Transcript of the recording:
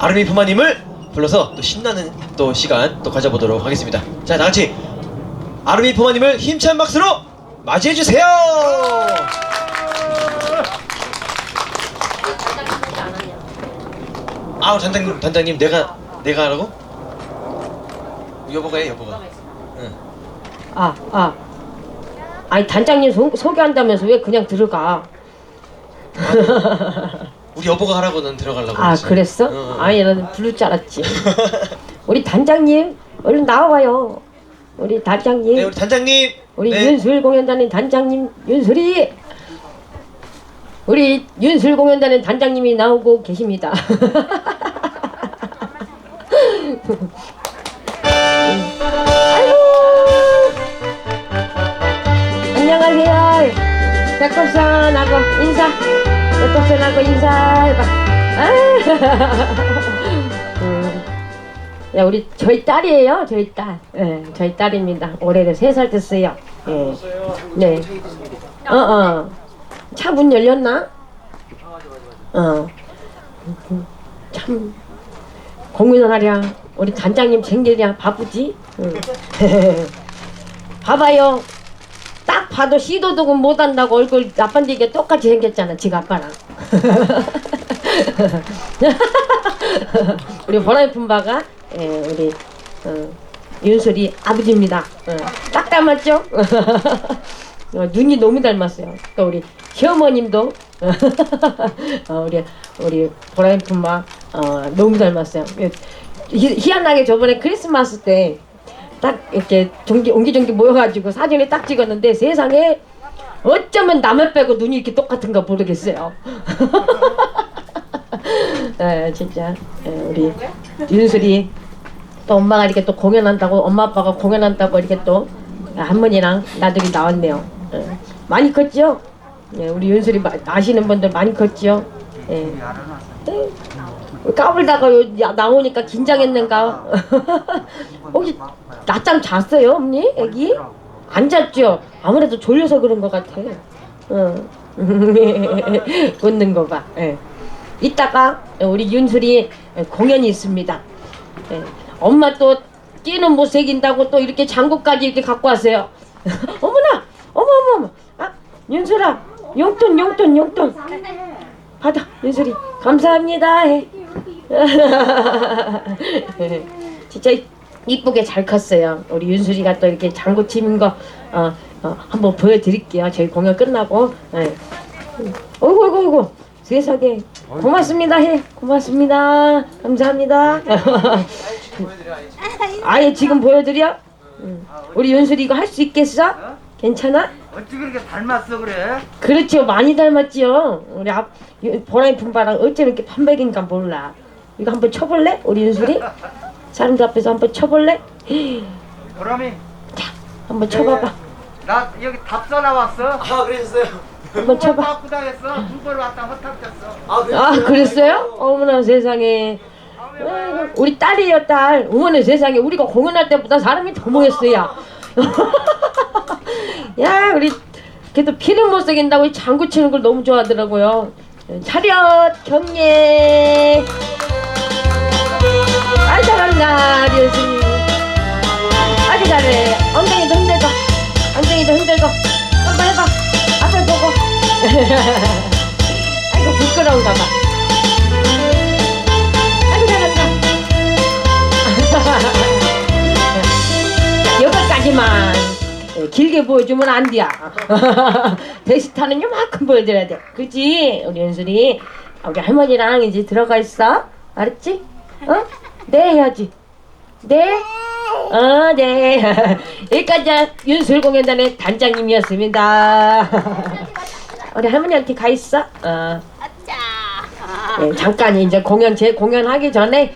아르미 부마님을 불러서 또 신나는 또 시간 또 가져보도록 하겠습니다. 자, 다 같이 아르미 부마님을 힘찬 박수로 맞이해 주세요. 아, 단장님, 단장님, 내가 내가 하라고? 여보가 해, 여보가. 응. 아, 아. 아니 단장님 소, 소개한다면서 왜 그냥 들어가? 우리 여보가 하라고는 들어가려고. 아 그랬지. 그랬어? 응, 응. 아니 나는 부를 줄 알았지. 우리 단장님 얼른 나와봐요. 우리 단장님, 네, 우리 단장님. 우리 네. 윤술 공연단의 단장님 윤술이, 우리 윤술 공연단의 단장님이 나오고 계십니다. 백합선하고 인사. 백합선하고 인사해봐. 아. 음. 야 우리 저희 딸이에요. 저희 딸. 예, 저희 딸입니다. 올해는 세 살 됐어요. 예. 네. 어 어. 차 문 열렸나? 어. 참 공연하랴 우리 단장님 챙기랴 바쁘지? 응. 봐봐요. 딱 봐도 시도도 못한다고 얼굴 아빠한테 똑같이 생겼잖아 지가 아빠랑. 우리 보라의 품바가 예, 우리 어, 윤솔이 아버지입니다. 어, 딱 닮았죠? 어, 눈이 너무 닮았어요. 또 우리 시어머님도 어, 우리 우리 보라의 품바 어, 너무 닮았어요. 희- 희한하게 저번에 크리스마스 때 딱 이렇게 종기 옹기종기 모여가지고 사진을 딱 찍었는데 세상에 어쩌면 남을 빼고 눈이 이렇게 똑같은가 모르겠어요. 에 진짜 에, 우리 윤슬이 또 엄마가 이렇게 또 공연한다고 엄마 아빠가 공연한다고 이렇게 또 할머니랑 나들이 나왔네요. 에, 많이 컸죠? 예, 우리 윤슬이 마- 아시는 분들 많이 컸죠? 예. 에, 까불다가 나오니까 긴장했는가? 혹시 낮잠 잤어요, 언니? 애기? 안 잤죠? 아무래도 졸려서 그런 것 같아. 어. 웃는 거 봐. 예. 이따가 우리 윤슬이 공연이 있습니다. 예. 엄마 또 뛰는 못 새긴다고 또 이렇게 장구까지 이렇게 갖고 왔어요. 어머나! 어머, 어머, 어머! 아, 윤슬아! 용돈, 용돈, 용돈! 받아, 윤슬이. 감사합니다. 해. 진짜 이쁘게 잘 컸어요. 우리 윤수리가 또 이렇게 장구 치는 거 어, 어, 한번 보여드릴게요. 저희 공연 끝나고. 네. 어이구 어이구 어이구. 세상에. 고맙습니다. 해. 고맙습니다. 감사합니다. 아예 지금 보여드려? 응. 우리 윤수리 이거 할 수 있겠어? 괜찮아? 어찌 그렇게 닮았어 그래? 그렇죠 많이 닮았지요. 우리 앞 보라이 품바랑 어째 이렇게 판백인가 몰라 이거 한번 쳐볼래? 우리 윤수리 사람들 앞에서 한번 쳐볼래? 보람이 자 한번 쳐봐봐. 나 여기 답서 나왔어. 아, 그러셨어요. 한번 쳐봐. 당했어. 두번 왔다 허탕쳤어. 아, 그래. 아 그랬어요? 어머나 세상에. 아이고, 우리 딸이에요 딸. 어머나 세상에. 우리가 공연할 때보다 사람이 더 모였어요 야. 우리 그래도 피는 못 새긴다고 이 장구 치는 걸 너무 좋아하더라고요. 차렷 경례 아이 잘한다 우리 여수님. 아주 잘해 엉덩이도 흔들고 엉덩이도 흔들고 한번 해봐. 앞을 보고. 아이고 부끄러운가 봐. 아이고 잘한다 여기까지만 예, 길게 보여주면 안 돼야 데스타는 요만큼 보여줘야 돼. 그지? 우리 연술이. 우리 할머니랑 이제 들어가 있어. 알았지? 어? 네 해야지 네? 어, 네. 여기까지 윤술 공연단의 단장님이었습니다. 우리 할머니한테 가 있어. 어. 네, 잠깐 이제 공연 제 공연하기 전에